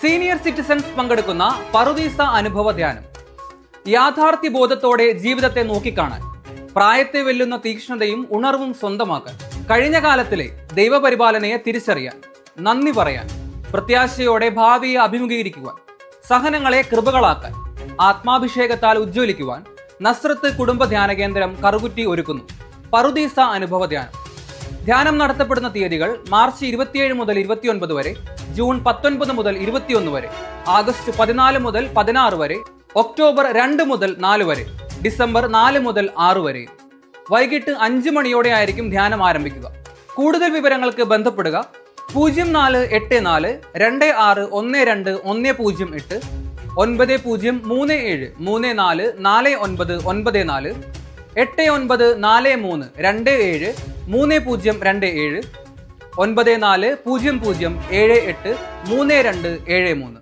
Senior citizens പങ്കെടുക്കുന്ന പറുദീസ അനുഭവ ധ്യാനം. യാഥാർത്ഥ്യ ബോധത്തോടെ ജീവിതത്തെ നോക്കിക്കാണാൻ പ്രായത്തെ വെല്ലുന്ന തീക്ഷ്ണതയും ഉണർവും സ്വന്തമാക്കാൻ കഴിഞ്ഞ കാലത്തിലെ ദൈവപരിപാലനയെ തിരിച്ചറിയാൻ നന്ദി പറയാൻ പ്രത്യാശയോടെ ഭാവിയെ അഭിമുഖീകരിക്കുവാൻ സഹനങ്ങളെ കൃപകളാക്കാൻ ആത്മാഭിഷേകത്താൽ ഉജ്ജ്വലിക്കുവാൻ നസ്രത്ത് കുടുംബ ധ്യാന കേന്ദ്രം കറുകുറ്റി ഒരുക്കുന്നു. പറുദീസ അനുഭവ ധ്യാനം. ധ്യാനം നടത്തപ്പെടുന്ന തീയതികൾ മാർച്ച് ഇരുപത്തിയേഴ് മുതൽ ഇരുപത്തിയൊൻപത് വരെ ജൂൺ പത്തൊൻപത് മുതൽ ഇരുപത്തിയൊന്ന് വരെ ആഗസ്റ്റ് പതിനാല് മുതൽ പതിനാറ് വരെ ഒക്ടോബർ രണ്ട് മുതൽ നാല് വരെ ഡിസംബർ നാല് മുതൽ ആറ് വരെ. വൈകിട്ട് അഞ്ച് മണിയോടെ ആയിരിക്കും ധ്യാനം ആരംഭിക്കുക. കൂടുതൽ വിവരങ്ങൾക്ക് ബന്ധപ്പെടുക പൂജ്യം നാല് എട്ട് നാല് രണ്ട് ആറ് ഒന്ന് രണ്ട് ഒന്ന് പൂജ്യം എട്ട് ഒൻപത് പൂജ്യം മൂന്ന് ഏഴ് മൂന്ന് നാല് നാല് ഒൻപത് ഒൻപത് നാല് എട്ട് ഒൻപത് നാല് മൂന്ന് രണ്ട് ഏഴ് മൂന്ന് പൂജ്യം രണ്ട് ഏഴ് ഒൻപത് നാല് പൂജ്യം പൂജ്യം ഏഴ് എട്ട് മൂന്ന് രണ്ട് ഏഴ് മൂന്ന്.